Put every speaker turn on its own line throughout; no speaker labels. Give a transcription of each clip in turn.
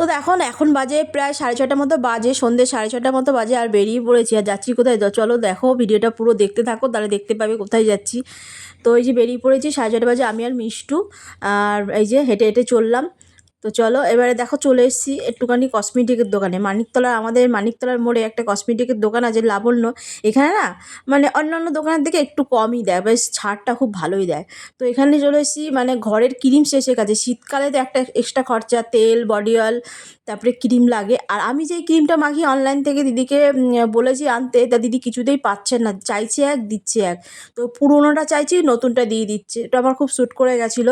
তো দেখুন এখন বাজে প্রায় সাড়ে ছটার মতো বাজে সন্ধ্যে সাড়ে ছটার মতো বাজে আর বেরিয়ে পড়েছি। আর যাচ্ছি কোথায়? চলো দেখো, ভিডিওটা পুরো দেখতে থাকো, তাহলে দেখতে পাবে কোথায় যাচ্ছি। তো এই যে বেরিয়ে পড়েছি, সাড়ে ছটা বাজে আমি আর মিষ্টু, আর এই যে হেঁটে হেঁটে চললাম। তো চলো, এবারে দেখো চলে এসেছি একটুখানি কসমেটিকের দোকানে। মানিকতলা আমাদের মানিকতলার মোড়ে একটা কসমেটিকের দোকান আছে, লাবণ্য। এখানে না মানে অন্যান্য দোকানের থেকে একটু কমই দেয়, বেশ ছাড়টা খুব ভালোই দেয়। তো এখানে চলে এসেছি মানে ঘরের ক্রিম শেষে কাছে শীতকালে তো একটা এক্সট্রা খরচা, তেল বডি অয়েল তারপরে ক্রিম লাগে। আর আমি যেই ক্রিমটা মাখি অনলাইন থেকে দিদিকে বলেছি আনতে, তা দিদি কিছুতেই পাচ্ছেন না, চাইছে এক, দিচ্ছে এক। তো পুরোনোটা চাইছি, নতুনটা দিয়ে দিচ্ছে। এটা আমার খুব স্যুট করে গেছিল।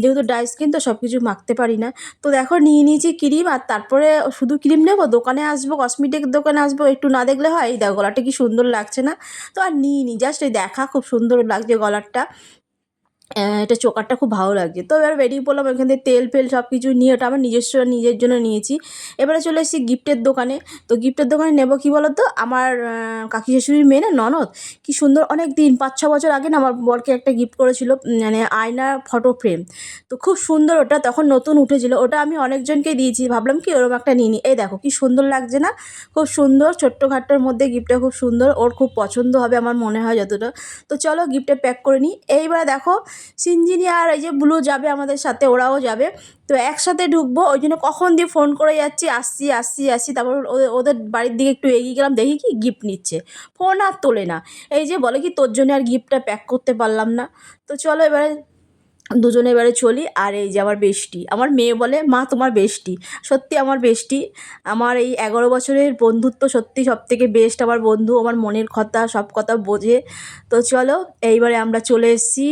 যেহেতু ড্রাই স্কিন তো সব কিছু মাখতে পারি না। তো দেখো নিয়ে নিয়েছি ক্রিম আর তারপরে শুধু ক্রিম নেব, দোকানে আসব কসমেটিক দোকানে আসব, একটু না দেখলে হয়, এই দেখো গলাটা কি সুন্দর লাগছে না। তো আর নিয়ে নিই জাস্ট এই দেখা, খুব সুন্দর লাগছে গলারটা এটা চোকারটা খুব ভালো লাগছে। তো এবার বেরিয়ে পড়লাম ওখান থেকে তেল ফেল সব কিছু নিয়ে, ওটা আমার নিজস্ব, নিজের জন্য নিয়েছি। এবারে চলে এসেছি গিফটের দোকানে। তো গিফটের দোকানে নেব কী বলো তো আমার কাকি শাশুড়ির মেয়ে না, ননদ। কি সুন্দর অনেক দিন পাঁচ, ছ বছর আগে না আমার বরকে একটা গিফট করেছিল মানে আয়নার ফটো ফ্রেম। তো খুব সুন্দর ওটা, তখন নতুন উঠেছিল। ওটা আমি অনেকজনকেই দিয়েছি। ভাবলাম কি ওরকম একটা নিই এই দেখো, কি সুন্দর লাগছে না? খুব সুন্দর, ছোট্টখাট্টোর মধ্যে গিফটটা খুব সুন্দর। ওর খুব পছন্দ হবে আমার মনে হয় যতটা। তো চলো গিফটটা প্যাক করে নিই। এইবার দেখো সিনজিনি আর এই যে ব্লু যাবে আমাদের সাথে, ওরাও যাবে। তো একসাথে ঢুকবো, ওই জন্য কখন দিয়ে ফোন করে যাচ্ছি, আসছি আসছি আসছি, তারপর ওদের বাড়ির দিকে একটু এগিয়ে গেলাম, দেখি কি গিফট নিচ্ছে। ফোন আর তোলে না। এই যে বলে কি, তোর জন্য আর গিফটটা প্যাক করতে পারলাম না। তো চলো এবারে দুজনে এবারে চলি, আর এই যে আমার বেষ্টি। আমার মেয়ে বলে, মা, তোমার বেষ্টি। সত্যি আমার বেষ্টি। আমার এই এগারো বছরের বন্ধুত্ব সত্যি সব থেকে বেস্ট আমার বন্ধু। আমার মনের কথা, সব কথা বোঝে। তো চলো, এইবারে আমরা চলে এসেছি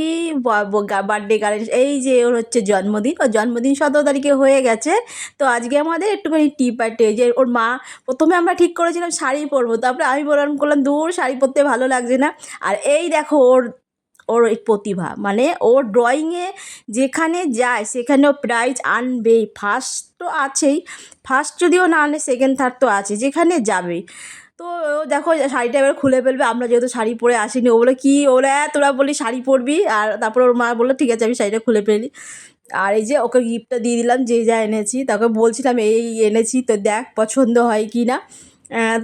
বার্থডে গার্ডেন এই যে ওর হচ্ছে জন্মদিন। ওর জন্মদিন সতেরো তারিখে হয়ে গেছে। তো আজকে আমাদের একটুখানি টি পার্টি যে ওর মা, প্রথমে আমরা ঠিক করেছিলাম শাড়ি পরবো। তারপরে আমি বললাম করলাম দূর শাড়ি পরতে ভালো লাগছে না। আর এই দেখো ওর ওর এই প্রতিভা। মানে ওর ড্রয়িংয়ে যেখানে যায়, সেখানেও প্রাইজ আনবেই। ফার্স্ট তো আছেই। ফার্স্ট যদিও না আনে সেকেন্ড থার্ড তো আছে, যেখানে যাবেই। তো ও দেখো, শাড়িটা এবার খুলে ফেলবে। আমরা যেহেতু শাড়ি পরে আসিনি, ও বলে, কি? ওরা তোরা বলি শাড়ি পরবি। আর তারপর ওর মা বলল, ঠিক আছে, আমি শাড়িটা খুলে ফেলি। আর এই যে ওকে গিফটটা দিয়ে দিলাম, যে যা এনেছি, তাকে বলছিলাম, এই এনেছি, তো দেখ, পছন্দ হয় কি না?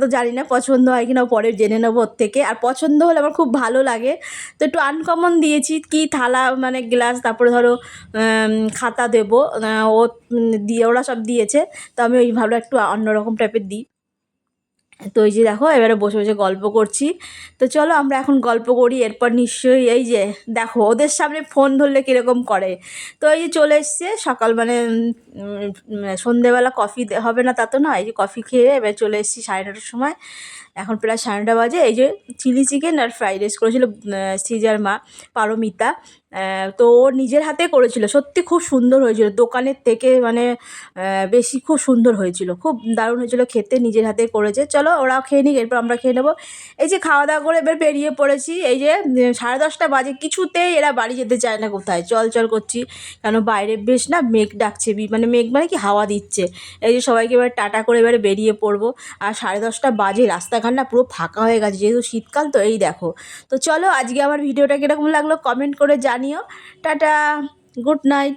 তো জানি না পছন্দ হয় কি না পরে জেনে নেব ওর থেকে। আর পছন্দ হলে আমার খুব ভালো লাগে। তো একটু আনকমন দিয়েছি, কি থালা মানে গ্লাস তারপরে ধরো খাতা দেবো। ও দিয়ে, ওরা সব দিয়েছে। তো আমি ওই ভাবলাম একটু অন্যরকম টাইপের দিই। তো এই যে দেখো, এবারে বসে বসে গল্প করছি। তো চলো আমরা এখন গল্প করি, এরপর নিশ্চয়ই এই যে দেখো, ওদের সামনে ফোন ধরলে কীরকম করে? তো এই যে চলে এসছে, সকাল মানে সন্ধেবেলা কফি হবে না তা তো নয়, এই যে কফি খেয়ে এবার চলে এসেছি সাড়ে নটার সময়। এখন প্রায় সাড়ে নটা বাজে, এই যে চিলি চিকেন আর ফ্রাইড রাইস করেছিল সিজার মা, পারমিতা। তো ও নিজের হাতে করেছিল। সত্যি খুব সুন্দর হয়েছিল। দোকানের থেকে মানে বেশি খুব সুন্দর হয়েছিল। খুব দারুণ হয়েছিল খেতে, নিজের হাতে করেছে। চলো ওরাও খেয়ে নিক, এরপর আমরা খেয়ে নেব। এই যে খাওয়া দাওয়া করে এবার বেরিয়ে পড়েছি। এই যে সাড়ে দশটা বাজে। কিছুতেই এরা বাড়ি যেতে চায় না কোথায়। চল চল করছি। কেন বাইরে বেশ না মেঘ ডাকছে মানে মেঘ মানে কি হাওয়া দিচ্ছে। এই যে সবাইকে এবার টাটা করে এবারে বেরিয়ে পড়ব। আর সাড়ে দশটা বাজে, রাস্তাঘাট না পুরো ফাঁকা হয়ে গেছে। যেহেতু শীতকাল, তো এই দেখো। তো চলো আজকে আমার ভিডিওটা কীরকম লাগল কমেন্ট করে জানিও টাটা গুড নাইট।